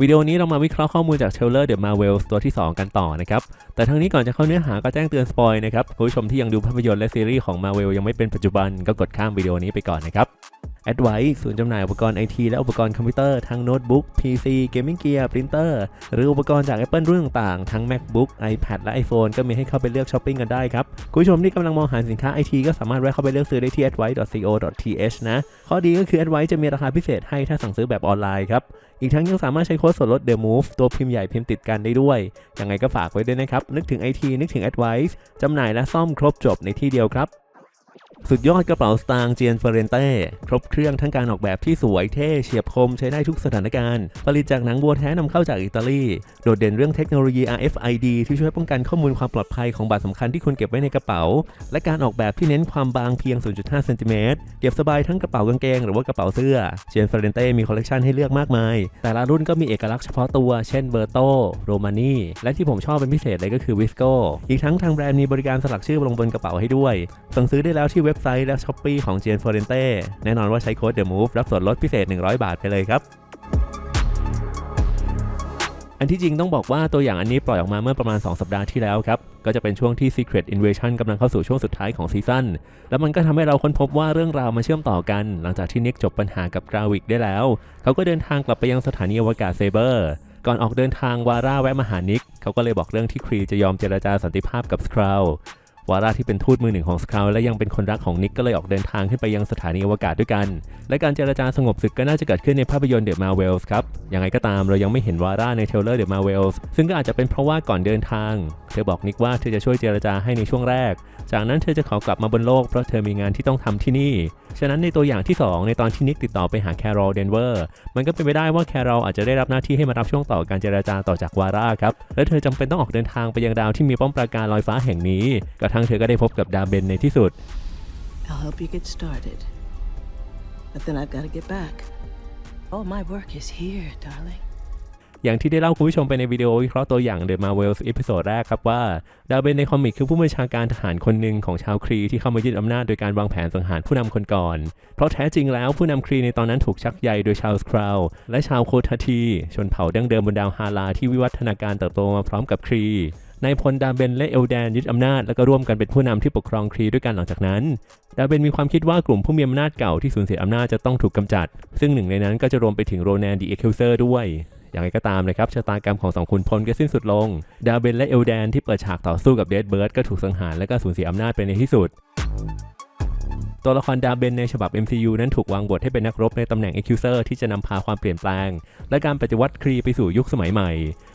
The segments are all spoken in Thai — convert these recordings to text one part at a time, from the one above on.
วิดีโอนี้เรามาวิเคราะห์ข้อมูลจากเทรลเลอร์เดอะมาเวลตัวที่ 2 กันต่อนะครับ แต่ทั้งนี้ก่อนจะเข้าเนื้อหาก็แจ้งเตือนสปอยนะครับ ผู้ชมที่ยังดูภาพยนตร์และซีรีส์ของมาเวลยังไม่เป็นปัจจุบันก็กดข้ามวิดีโอนี้ไปก่อนนะครับ Advice ศูนย์จำหน่ายอุปกรณ์ไอทีและอุปกรณ์คอมพิวเตอร์ทั้งโน้ตบุ๊ก PC เกมมิ่งเกียร์ปรินเตอร์หรืออุปกรณ์จาก Apple รุ่นต่างๆ ทั้ง MacBook iPad และ iPhone ก็มีให้เข้าไปเลือกช้อปปิ้งกันได้ครับ คุณผู้ชมที่กำลังมองหาสินค้าไอทีก็สามารถแวะเข้าไปเลือกซื้อได้ที่ advice.co.th นะ ข้อดีก็คือ Advice จะมีราคาพิเศษให้ถ้าสั่งซื้อแบบออนไลน์ครับ อีกทั้งยังสามารถใช้โค้ดส่วนลด The Move ตัวพิมพ์ใหญ่พิมพ์ติดกันได้ด้วยยังไงก็ฝากไว้ด้วยนะครับนึกถึง IT นึกถึง Advice จำหน่ายและซ่อมครบจบในที่เดียวครับ สุดยอดกระเป๋าสตางค์เจียนเฟเรนเต้ครบเครื่องทั้งการออกแบบที่สวยเท่เฉียบคมใช้ได้ทุกสถานการณ์ ผลิตจากหนังวัวแท้นำเข้าจากอิตาลี โดดเด่นเรื่องเทคโนโลยี RFID ที่ช่วยป้องกันข้อมูลความปลอดภัยของบัตรสำคัญที่คุณเก็บไว้ในกระเป๋า และการออกแบบที่เน้นความบางเพียง 0.5เซนติเมตรเก็บสบายทั้งกระเป๋ากางเกงหรือว่ากระเป๋าเสื้อเจียนเฟเรนเต้มีคอลเลกชันให้เลือกมากมาย แต่ละรุ่นก็มีเอกลักษณ์เฉพาะตัว เช่นเบอร์โตโรมานีและที่ผมชอบเป็นพิเศษเลยก็คือวิสโกอีกทั้งทางแบรนด์มีบริการสลักชื่อลงบนกระเป๋าให้ด้วยสั่งซื้อได้แล้วที่เว็บไซต์และช้อปปีของเจนฟอร์เรนเต้แน่นอนว่าใช้โค้ด The Move รับส่วนลดพิเศษ 100 บาทไปเลยครับ อันที่จริงต้องบอกว่าตัวอย่างอันนี้ปล่อยออกมาเมื่อประมาณ 2 สัปดาห์ที่แล้วครับ ก็จะเป็นช่วงที่ Secret Invasion กำลังเข้าสู่ช่วงสุดท้ายของซีซั่น แล้วมันก็ทำให้เราค้นพบว่าเรื่องราวมาเชื่อมต่อกัน หลังจากที่นิกจบปัญหากับกราวิกได้แล้ว เขาก็เดินทางกลับไปยังสถานีอวกาศเซเบอร์ก่อนออกเดินทางวาร่าแวะมาหานิก เขาก็เลยบอกเรื่องที่ครีจะยอมเจรจาสันติภาพกับสคราว วาร่าที่เป็นทูตมือหนึ่งของสคาวและยังเป็นคนรักของนิกก็เลยออกเดินทางขึ้นไปยังสถานีอวกาศด้วยกัน และการเจรจาสงบศึกก็น่าจะเกิดขึ้นในภาพยนตร์เดอะมาเวลส์ครับ ยังไงก็ตามเรายังไม่เห็นวาร่าในเทรลเลอร์เดอะมาเวลส์ซึ่งก็อาจจะเป็นเพราะว่าก่อนเดินทาง เธอบอกนิกว่าเธอจะช่วยเจรจาให้ในช่วงแรก จากนั้นเธอจะขอกลับมาบนโลกเพราะเธอมีงานที่ต้องทำที่นี่ฉะนั้นในตัวอย่างที่ 2 ในตอนที่นิกติดต่อไปหาแคโรลเดนเวอร์มันก็เป็นไปได้ว่าแคโรลอาจจะได้รับหน้าที่ให้มารับช่วงต่อการเจรจาต่อจากวาร่าครับ และเธอจำเป็นต้องออกเดินทางไปยังดาวที่มีป้อมปราการลอยฟ้าแห่งนี้ กระทั่งเธอก็ได้พบกับดาเบนในที่สุด I'll help you get started. But then I've got to get back. All my work is here, darling. อย่างที่ได้เล่าคุณผู้ชมไปในวิดีโอวิเคราะห์ตัวอย่าง The Marvels อีพิโซดแรกครับว่าดาวเบนในคอมิกคือผู้บัญชาการทหารคนหนึ่งของชาวครีที่เข้ามายึดอำนาจโดยการวางแผนสังหารผู้นำคนก่อน เพราะแท้จริงแล้วผู้นำครีในตอนนั้นถูกชักใยโดยชาวสคราวและชาวโคทาที ชนเผ่าดั้งเดิมบนดาวฮาลาที่วิวัฒนาการเติบโตมาพร้อมกับครีนายพลดาเบนและเอลแดนยึดอำนาจแล้วก็ร่วมกันเป็นผู้นำที่ปกครองครีด้วยกันหลังจากนั้น ดาเบนมีความคิดว่ากลุ่มผู้มีอำนาจเก่าที่สูญเสียอำนาจจะต้องถูกกำจัด ซึ่งหนึ่งในนั้นก็จะรวมไปถึงโรแนนดีเอคิวเซอร์ด้วย อย่างไรก็ตามนะครับชะตากรรมของสองขุนพลก็สิ้นสุดลง ดาเบนและเอลแดนที่เปิดฉากต่อสู้กับเดดเบิร์ดก็ถูกสังหารและก็สูญเสียอำนาจไปในที่สุด ตัวละครดาเบนในฉบับ MCU นั้นถูกวางบทให้เป็นนักรบในตำแหน่ง Accuser ที่จะนำพาความเปลี่ยนแปลง และการปฏิวัติครีไปสู่ยุคสมัยใหม่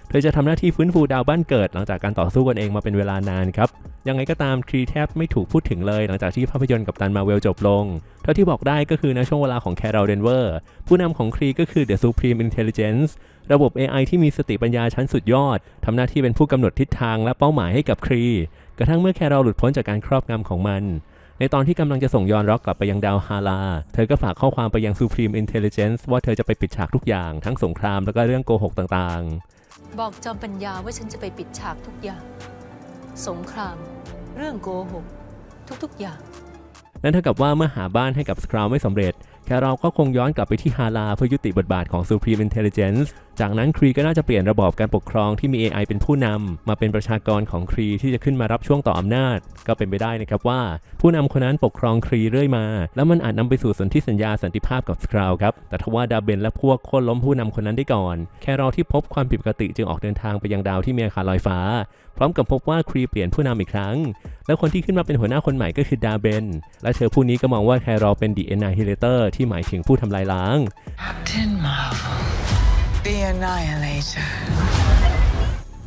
เธอจะทำหน้าที่ฟื้นฟูดาวบ้านเกิด หลังจากการต่อสู้กันเองมาเป็นเวลานานครับ ยังไงก็ตามครีแทบไม่ถูกพูดถึงเลย หลังจากที่ภาพยนตร์กับตันมาเวลจบลง เท่าที่บอกได้ก็คือในช่วงเวลาของแคโรลเดนเวอร์ผู้นำของครีก็คือ The Supreme Intelligence ระบบ AI ที่มีสติปัญญาชั้นสุดยอดทำหน้าที่เป็นผู้กำหนดทิศทางและเป้าหมายให้กับครีกระทั่งเมื่อแคโรลหลุดพ้นจากการครอบงำของมัน ในตอนที่กำลังจะส่งยอนร็อกกลับไปยังดาวฮาลาเธอก็ฝากข้อความไปยัง Supreme Intelligence ว่าเธอจะไปปิดฉากทุกอย่าง ทั้งสงครามแล้วก็เรื่องโกหกต่างๆบอกจอมปัญญาว่าฉันจะไปปิดฉากทุกอย่าง สงคราม เรื่องโกหก ทุกๆอย่างนั่นเท่ากับว่าเมื่อหาบ้านให้กับสคราวไม่สำเร็จ แคโรลก็คงย้อนกลับไปที่ฮาลาเพื่อยุติบทบาทของ Supreme Intelligence จากนั้นครีก็น่าจะเปลี่ยนระบอบการปกครองที่มี AI เป็นผู้นำมาเป็นประชากรของครีที่จะขึ้นมารับช่วงต่ออำนาจ ก็เป็นไปได้นะครับว่า ผู้นำคนนั้นปกครองครีเรื่อยมา แล้วมันอาจนำไปสู่สนธิสัญญาสันติภาพกับสคราวครับแต่ทว่าดาเบนและพวกโค่นล้มผู้นำคนนั้นได้ก่อน แคโรลที่พบความผิดปกติจึงออกเดินทางไปยังดาวที่มีอาคารลอยฟ้า พร้อมกับพบว่าครีเปลี่ยนผู้นำอีกครั้ง แล้วคนที่ขึ้นมาเป็นหัวหน้าคนใหม่ก็คือดาเบนและเธอผู้นี้ก็มองว่าแคโรลเป็น The Annihilator ที่หมายถึงผู้ทำลายล้าง Captain Marvel, the Annihilator.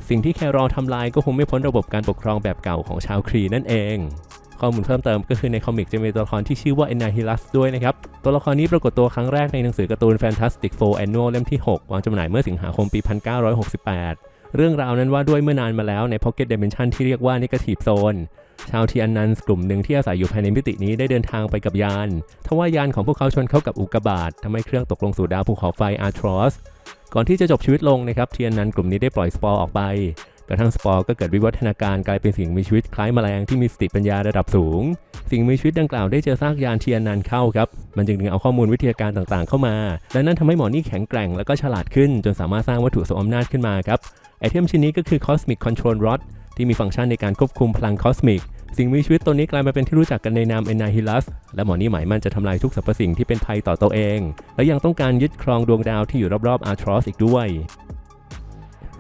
สิ่งที่แคโรลทำลายก็คงไม่พ้นระบบการปกครองแบบเก่าของชาวครีนั่นเอง ข้อมูลเพิ่มเติมก็คือในคอมิกจะมีตัวละครที่ชื่อว่า Annihilus ด้วยนะครับ ตัวละครนี้ปรากฏตัวครั้งแรกในหนังสือการ์ตูน Fantastic Four Annual เล่มที่ 6 วางจำหน่ายเมื่อสิงหาคมปี 1968 เรื่องราวนั้นว่าด้วยเมื่อนานมาแล้วใน Pocket Dimension ที่เรียกว่า Negative Zone ชาวทีอันนันส์กลุ่มหนึ่งที่อาศัยอยู่ภายในมิตินี้ได้เดินทางไปกับยาน ทว่ายานของพวกเขาชนเข้ากับอุกกาบาตทำให้เครื่องตกลงสู่ดาวภูเขาไฟอาร์ทรอส ก่อนที่จะจบชีวิตลงนะครับเทียนนันกลุ่มนี้ได้ปล่อยสปอร์ออกไป กระทั่งสปอร์ก็เกิดวิวัฒนาการกลายเป็นสิ่งมีชีวิตคล้ายแมลงที่มีสติปัญญาระดับสูง สิ่งมีชีวิตดังกล่าวได้เจอซากยานเทียนนานเข้าครับ มันจึงดึงเอาข้อมูลวิทยาการต่างๆ เข้ามา และนั่นทำให้หมอนี่แข็งแกร่งและก็ฉลาดขึ้น จนสามารถสร้างวัตถุทรงอำนาจขึ้นมาครับไอเทมชิ้นนี้ก็คือ Cosmic Control Rod ที่มีฟังก์ชันในการควบคุมพลังคอสมิกสิ่งมีชีวิตตัวนี้กลายมาเป็นที่รู้จักกันในนาม Annihilus และหมอนี่หมายมันจะทำลายทุกสรรพสิ่งที่เป็นภัยต่อตัวเอง และยังต้องการยึดครองดวงดาวที่อยู่รอบๆ Artros อีกด้วย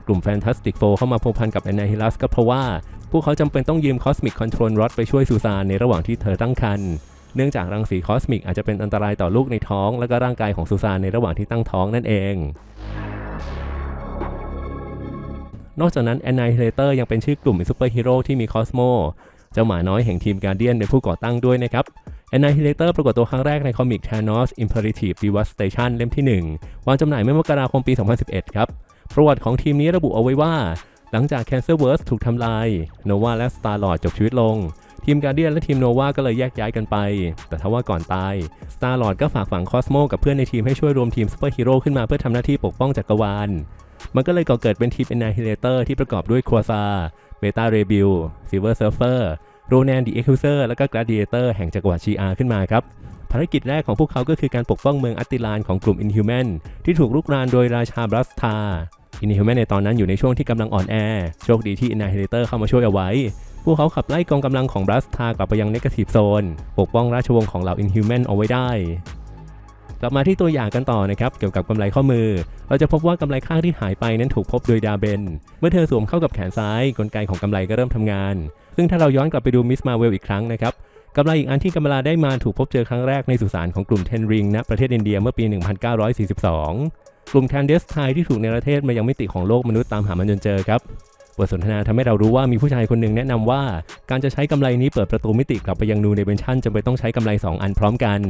กลุ่ม Fantastic Four เข้ามาพัวพันกับ Annihilus ก็เพราะว่า พวกเขาจำเป็นต้องยืม Cosmic Control Rod ไปช่วยซูซานในระหว่างที่เธอตั้งครรภ์เนื่องจากรังสีคอสมิกอาจจะเป็นอันตรายต่อลูกในท้อง และก็ร่างกายของซูซานในระหว่างที่ตั้งท้องนั่นเอง นอกจากนั้น Annihilator ยังเป็นชื่อกลุ่มซูเปอร์ฮีโร่ที่มีคอสโมเจ้าหมาน้อยแห่งทีมการเดียนเป็นผู้ก่อตั้งด้วยนะครับ Annihilator ปรากฏตัวครั้งแรกในคอมิก Thanos Imperative Devastation เล่มที่ 1 วางจำหน่ายเมื่อมกราคมปี 2011 ครับ ประวัติของทีมนี้ระบุเอาไว้ว่า หลังจาก Cancerverse ถูกทำลาย Nova และ Star-Lord จบชีวิตลง ทีมการเดียนและทีมโนวาก็เลยแยกย้ายกันไป แต่ทว่าก่อนตาย Star-Lord ก็ฝากฝังคอสโมกับเพื่อนในทีมให้ช่วยรวมทีมซูเปอร์ฮีโร่ขึ้นมาเพื่อทำหน้าที่ปกป้องจักรวาล มันก็เลยก่อเกิดเป็นทีม Annihilator ที่ประกอบด้วยครัวซาเบต้าเรบิลซิลเวอร์เซิร์ฟเฟอร์โรแนนดีเอ็กซ์เซอร์และก็กราดิเอเตอร์แห่งจักรวรรดิชีอาขึ้นมาครับภารกิจแรกของพวกเขาก็คือการปกป้องเมืองอัตติลานของกลุ่ม Inhuman ที่ถูกลุกรานโดยราชาบรัสทา Inhuman ในตอนนั้นอยู่ในช่วงที่กำลังอ่อนแอ โชคดีที่ Annihilator เข้ามาช่วยเอาไว้ พวกเขาขับไล่กองกำลังของบรัสทากลับไปยัง Negative Zone ปกป้องราชวงศ์ของเหล่า Inhuman เอาไว้ได้ กลับมาที่ตัวอย่างกันต่อนะครับเกี่ยวกับกำไลข้อมือ เราจะพบว่ากำไลข้างที่หายไปนั้นถูกพบโดยดาเบน เมื่อเธอสวมเข้ากับแขนซ้าย กลไกของกำไลก็เริ่มทำงาน ซึ่งถ้าเราย้อนกลับไปดูมิสมาเวลอีกครั้งนะครับกำไลอีกอันที่กำลาได้มาถูกพบเจอครั้งแรกในสุสานของกลุ่มเทนริงณประเทศอินเดียเมื่อปี 1942 กลุ่มแคนเดสไทที่ถูกในประเทศมายังมิติของโลกมนุษย์ตามหามันจนเจอครับบทสนทนาทำให้เรารู้ว่ามีผู้ชายคนหนึ่งแนะนำว่า การจะใช้กำไรนี้เปิดประตูมิติกลับไปยังนูเดเบนชั่นจำเป็นต้องใช้กำไรสองอันพร้อมกัน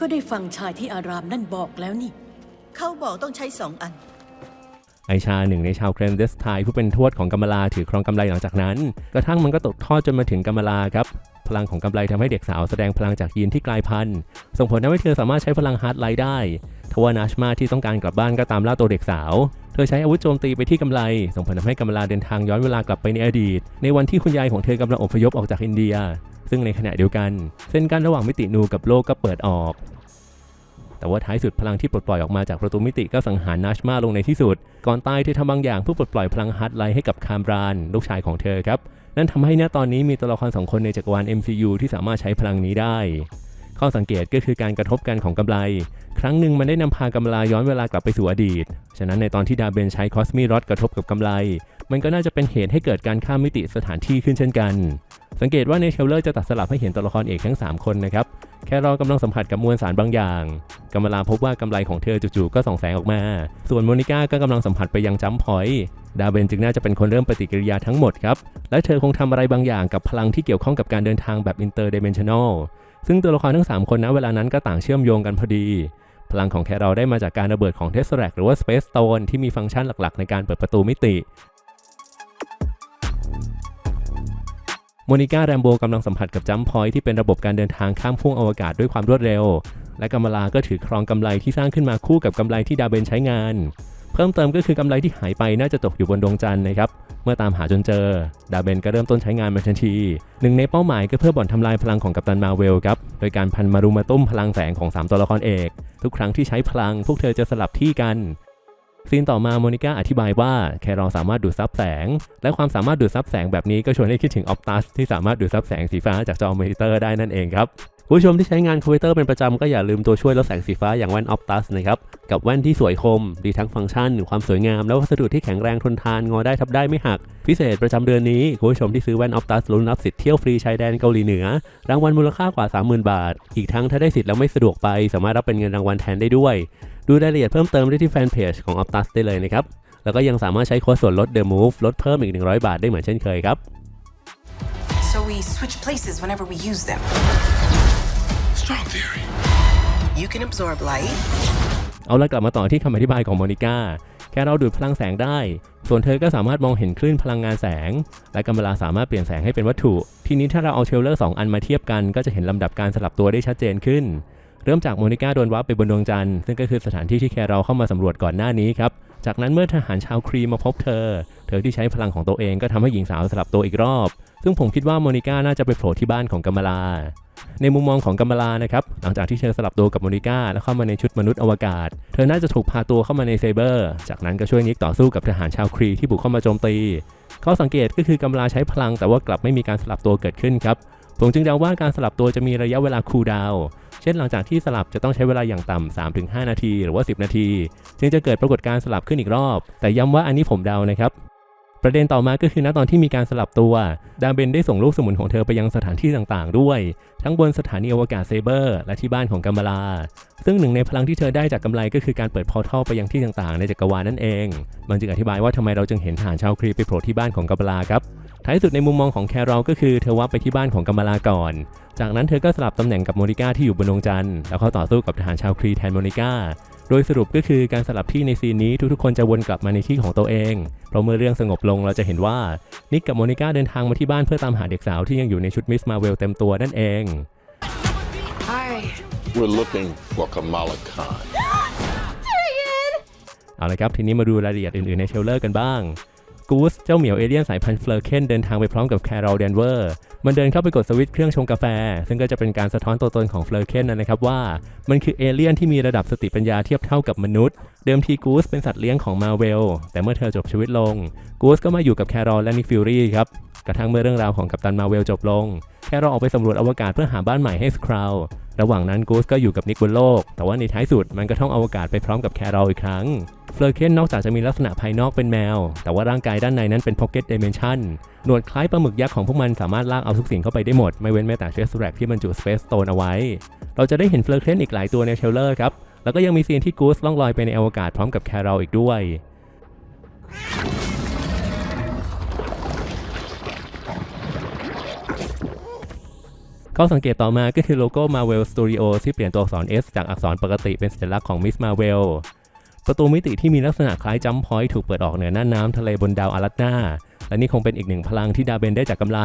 ก็ได้ฟังชายที่อารามนั่นบอกแล้วนี่ เขาบอกต้องใช้สองอัน ไอชาหนึ่งในชาวเครนเดสไทผู้เป็นทวดของกัมมาลาถือครองกำไรหลังจากนั้น กระทั่งมันก็ตกทอดจนมาถึงกัมมาลาครับ พลังของกำไรทำให้เด็กสาวแสดงพลังจากยีนที่กลายพันธุ์ส่งผลทำให้เธอสามารถใช้พลังฮาร์ดไลท์ได้ทว่านาชมาที่ต้องการกลับบ้านก็ตามล่าตัวเด็กสาว เธอใช้อาวุธโจมตีไปที่กำไรส่งผลทำให้กัมมาลาเดินทางย้อนเวลากลับไปในอดีต ในวันที่คุณยายของเธอกำลังอพยพออกจากอินเดีย ซึ่งในขณะเดียวกัน เส้นกั้นระหว่างมิตินูกับโลกก็เปิดออก แต่ว่าท้ายสุดพลังที่ปลดปล่อยออกมาจากประตูมิติก็สังหารนาชมาลงในที่สุด ก่อนตายเธอทำบางอย่างเพื่อปลดปล่อยพลังฮาร์ดไลท์ให้กับคามราน ลูกชายของเธอครับ นั่นทำให้ณตอนนี้มีตัวละครสองคนในจักรวาล MCU ที่สามารถใช้พลังนี้ได้ ข้อสังเกตก็คือการกระทบกันของกำไร ครั้งหนึ่งมันได้นำพากำลาย้อนเวลากลับไปสู่อดีต ฉะนั้นในตอนที่ดาเบนใช้คอสมีรอดกระทบกับกำไร มันก็น่าจะเป็นเหตุให้เกิดการข้ามมิติสถานที่ขึ้นเช่นกัน สังเกตว่าในเทลเลอร์จะตัดสลับให้เห็นตัวละครเอกทั้ง 3 คนนะครับ แค่รอกำลังสัมผัสกับมวลสารบางอย่างกัมมาลาพบว่ากำไรของเธอจู่ๆก็ส่องแสงออกมา ส่วนโมนิก้าก็กำลังสัมผัสไปยังจัมพอยดาเบนจึงน่าจะเป็นคนเริ่มปฏิกิริยาทั้งหมดครับ และเธอคงทำอะไรบางอย่างกับพลังที่เกี่ยวข้องกับการเดินทางแบบอินเตอร์เดเมนชันแนล ซึ่งตัวละครทั้ง 3 คนณเวลานั้นก็ต่างเชื่อมโยงกันพอดี พลังของแครอลได้มาจากการระเบิดของเทสแรกหรือว่าสเปซ s โตนที่มีฟังก์ชันหลักๆ ในการเปิดประตูมิติโมนิก้าแรมโบกำลังสัมผัสกับจัมพอยที่เป็นระบบการเดินทางข้ามพุ่งอวกาศด้วยความรวดเร็ว และกัมลาก็ถือครองกำไรที่สร้างขึ้นมาคู่กับกำไรที่ดาเบนใช้งาน เพิ่มเติมก็คือกำไรที่หายไปน่าจะตกอยู่บนดวงจันทร์นะครับ เมื่อตามหาจนเจอ ดาเบนก็เริ่มต้นใช้งานมันทันที หนึ่งในเป้าหมายก็เพื่อบ่อนทำลายพลังของกัปตันมาเวลครับ โดยการพันมารุมาตุ้มพลังแสงของ 3 ตัวละครเอก ทุกครั้งที่ใช้พลังพวกเธอจะสลับที่กันซีนต่อมาโมนิก้าอธิบายว่าแครอสามารถดูดซับแสง และความสามารถดูดซับแสงแบบนี้ก็ชวนให้คิดถึงออปตัสที่สามารถดูดซับแสงสีฟ้าจากจอมอนิเตอร์ได้นั่นเองครับ ผู้ชมที่ใช้งานคอมพิวเตอร์เป็นประจำก็อย่าลืมตัวช่วยลดแสงสีฟ้าอย่างแว่นออปตัสนะครับกับแว่นที่สวยคม ดีทั้งฟังก์ชัน ความสวยงาม และวัสดุที่แข็งแรงทนทานงอได้ทับได้ไม่หัก พิเศษประจำเดือนนี้คุณผู้ชมที่ซื้อแว่นออปตัสลุ้นรับสิทธิ์เที่ยวฟรีชายแดนเกาหลีเหนือ รางวัลมูลค่ากว่า 30,000 บาท อีกทั้งถ้าได้สิทธิ์แล้วไม่สะดวกไป สามารถรับเป็นเงินรางวัลแทนได้ด้วย ดูรายละเอียดเพิ่มเติมได้ที่แฟนเพจของ Optus ได้เลยนะครับแล้วก็ยังสามารถใช้โค้ดส่วนลด The Move ลดเพิ่มอีก 100 บาทได้เหมือนเช่นเคยครับ So we switch places whenever we use them. Strong theory. You can absorb light. เอาละกลับมาต่อที่คำอธิบายของโมนิก้า แค่เราดูดพลังแสงได้ ส่วนเธอก็สามารถมองเห็นคลื่นพลังงานแสง และกำมะลาสามารถเปลี่ยนแสงให้เป็นวัตถุ ทีนี้ถ้าเราเอาเทรลเลอร์สองอันมาเทียบกัน ก็จะเห็นลำดับการสลับตัวได้ชัดเจนขึ้น เริ่มจากโมนิก้าโดนวับไปบนดวงจันทร์ซึ่งก็คือสถานที่ที่แครอลเข้ามาสำรวจก่อนหน้านี้ครับ จากนั้นเมื่อทหารชาวครีมาพบเธอ เธอที่ใช้พลังของตัวเองก็ทำให้หญิงสาวสลับตัวอีกรอบ ซึ่งผมคิดว่าโมนิก้าน่าจะไปโผล่ที่บ้านของกัมมาลา ในมุมมองของกัมมาลานะครับหลังจากที่เธอสลับตัวกับโมนิก้าแล้วเข้ามาในชุดมนุษย์อวกาศ เธอน่าจะถูกพาตัวเข้ามาในเซเบอร์ จากนั้นก็ช่วยนิกต่อสู้กับทหารชาวครีที่บุกเข้ามาโจมตี ข้อสังเกตก็คือกำมลาใช้พลังแต่ว่ากลับไม่มีการสลับตัวเกิดขึ้นครับผมจึงเดาว่าการสลับตัวจะมีระยะเวลาคูลดาวเช่นหลังจากที่สลับจะต้องใช้เวลาอย่างต่ำ 3-5 นาที หรือว่า 10 นาที จึงจะเกิดปรากฏการณ์สลับขึ้นอีกรอบ แต่ย้ำว่าอันนี้ผมเดานะครับ ประเด็นต่อมาก็คือณตอนที่มีการสลับตัว ดาเบนได้ส่งลูกสมุนของเธอไปยังสถานที่ต่างๆ ด้วย ทั้งบนสถานีอวกาศเซเบอร์ และที่บ้านของกัมมาลา ซึ่งหนึ่งในพลังที่เธอได้จากกำไรก็คือการเปิดพอร์ทัลไปยังที่ต่างๆ ในจักรวาลนั่นเอง มันจึงอธิบายว่าทำไมเราจึงเห็นทหารชาวครีไปโผล่ที่บ้านของกัมมาลาครับท้ายสุดในมุมมองของแครอลก็คือเธอวับไปที่บ้านของกัมมาลาก่อน จากนั้นเธอก็สลับตำแหน่งกับโมนิก้าที่อยู่บนดวงจันทร์แล้วเขาต่อสู้กับทหารชาวครีแทนโมนิก้า โดยสรุปก็คือการสลับที่ในซีนนี้ทุกๆคนจะวนกลับมาในที่ของตัวเอง เพราะเมื่อเรื่องสงบลงเราจะเห็นว่า นิกกับโมนิก้าเดินทางมาที่บ้านเพื่อตามหาเด็กสาวที่ยังอยู่ในชุดมิสมาเวลเต็มตัวนั่นเอง Hi. We're looking for Kamala Khan. เอาละครับทีนี้มาดูรายละเอียดอื่นๆในเทรลเลอร์กันบ้าง กูสเจ้าเหมียวเอเลี่ยนสายพันธุ์เฟลเคนเดินทางไปพร้อมกับแครอลเดนเวอร์มันเดินเข้าไปกดสวิตช์เครื่องชงกาแฟ ซึ่งก็จะเป็นการสะท้อนตัวตนของเฟลเคนนะครับว่า มันคือเอเลี่ยนที่มีระดับสติปัญญาเทียบเท่ากับมนุษย์ เดิมทีกูสเป็นสัตว์เลี้ยงของมาเวลแต่เมื่อเธอจบชีวิตลง กูสก็มาอยู่กับแครอลและนิกฟิวรี่ครับ กระทั่งเมื่อเรื่องราวของกัปตันมาเวลจบลง แครอลออกไปสำรวจอวกาศเพื่อหาบ้านใหม่ให้สคราวระหว่างนั้นกูสก็อยู่กับนิกบนโลก แต่ว่าในท้ายสุดมันก็ท่องอวกาศไปพร้อมกับแครอลอีกครั้งเฟลเคนนอกจากจะมีลักษณะภายนอกเป็นแมว แต่ว่าร่างกายด้านในนั้นเป็น Pocket Dimension หนวดคล้ายปลาหมึกยักษ์ของพวกมันสามารถลากเอาทุกสิ่งเข้าไปได้หมด ไม่เว้นแม้แต่เชสแรกที่บรรจุ Space Stone เอาไว้ เราจะได้เห็นเฟลเคนอีกหลายตัวในเทรลเลอร์ครับ แล้วก็ยังมีซีนที่กูสล่องลอยไปในอวกาศพร้อมกับแครอลอีกด้วยข้อสังเกตต่อมาก็คือโลโก้ Marvel Studio ที่เปลี่ยนตัวอักษร S จากอักษรปกติเป็นสัญลักษณ์ของ Miss Marvel ประตูมิติที่มีลักษณะคล้ายจัมพอยต์ถูกเปิดออกเหนือน่านน้ำทะเลบนดาวอารัตนาและนี่คงเป็นอีกหนึ่งพลังที่ดาเบนได้จากกำไร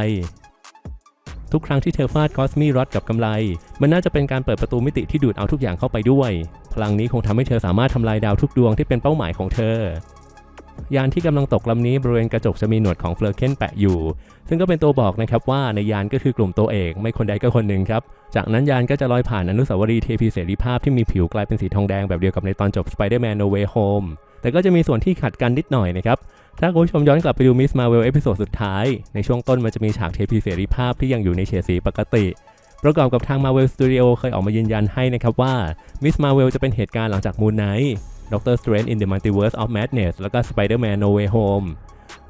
ทุกครั้งที่เธอฟาดคอสมีรอดกับกำไรมันน่าจะเป็นการเปิดประตูมิติที่ดูดเอาทุกอย่างเข้าไปด้วย พลังนี้คงทำให้เธอสามารถทำลายดาวทุกดวงที่เป็นเป้าหมายของเธอยานที่กำลังตกลำนี้บริเวณกระจกจะมีหนวดของเฟลเคนแปะอยู่ ซึ่งก็เป็นตัวบอกนะครับว่าในยานก็คือกลุ่มตัวเอกไม่คนใดก็คนหนึ่งครับ จากนั้นยานก็จะลอยผ่านอนุสาวรีย์เทพีเสรีภาพที่มีผิวกลายเป็นสีทองแดงแบบเดียวกับในตอนจบ Spider-Man No Way Home แต่ก็จะมีส่วนที่ขัดกันนิดหน่อยนะครับ ถ้าคุณผู้ชมย้อนกลับไปดูมิสมาเวลเอพิโซดสุดท้าย ในช่วงต้นมันจะมีฉากเทพีเสรีภาพที่ยังอยู่ในเฉดสีปกติ ประกอบกับทาง Marvel Studio เคยออกมายืนยันให้นะครับว่า Miss Marvel จะเป็นเหตุการณ์หลังจาก Moon Knight Doctor Strange in the Multiverse of Madness แล้วก็ Spider-Man No Way Home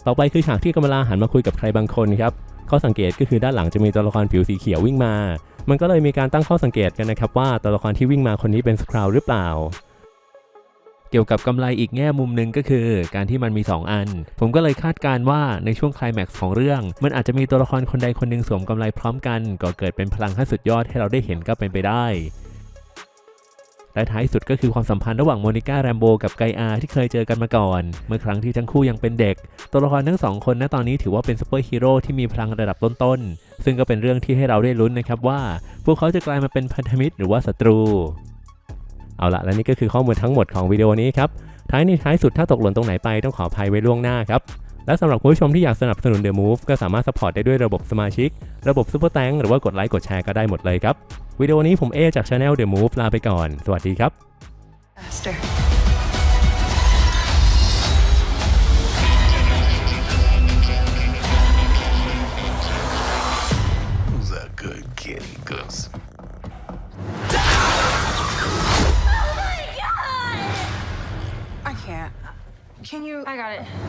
ต่อไปคือฉากที่กำมลาหันมาคุยกับใครบางคนครับข้อสังเกตก็คือด้านหลังจะมีตัวละครผิวสีเขียววิ่งมา มันก็เลยมีการตั้งข้อสังเกตกันนะครับว่าตัวละครที่วิ่งมาคนนี้เป็นสคราวหรือเปล่า เกี่ยวกับกำไรอีกแง่มุมหนึ่งก็คือการที่มันมี 2 อัน ผมก็เลยคาดการณ์ว่าในช่วงคลแม็กซ์ของเรื่อง มันอาจจะมีตัวละครคนใดคนหนึ่งสวมกำไรพร้อมกัน ก็เกิดเป็นพลังขั้นสุดยอดให้เราได้เห็นก็เป็นไปได้และท้ายสุดก็คือความสัมพันธ์ระหว่างโมนิก้าแรมโบกับไกอาที่เคยเจอกันมาก่อน เมื่อครั้งที่ทั้งคู่ยังเป็นเด็ก ตัวละครทั้งสองคนณตอนนี้ถือว่าเป็นซูเปอร์ฮีโร่ที่มีพลังระดับต้นๆ ซึ่งก็เป็นเรื่องที่ให้เราได้ลุ้นนะครับว่า พวกเขาจะกลายมาเป็นพันธมิตรหรือว่าศัตรู เอาละและนี่ก็คือข้อมูลทั้งหมดของวิดีโอนี้ครับ ท้ายนี้ท้ายสุดถ้าตกหล่นตรงไหนไปต้องขออภัยไว้ล่วงหน้าครับ และสำหรับผู้ชมที่อยากสนับสนุน The Move ก็สามารถสปอร์ตได้ด้วยระบบสมาชิก ระบบซุปเปอร์แตงหรือว่ากดไลค์กดแชร์ก็ได้หมดเลยครับวิดีโอนี้ผมเอจากช anel The Move ลาไปก่อน สวัสดีครับ Faster. I can't. Can you? I got it.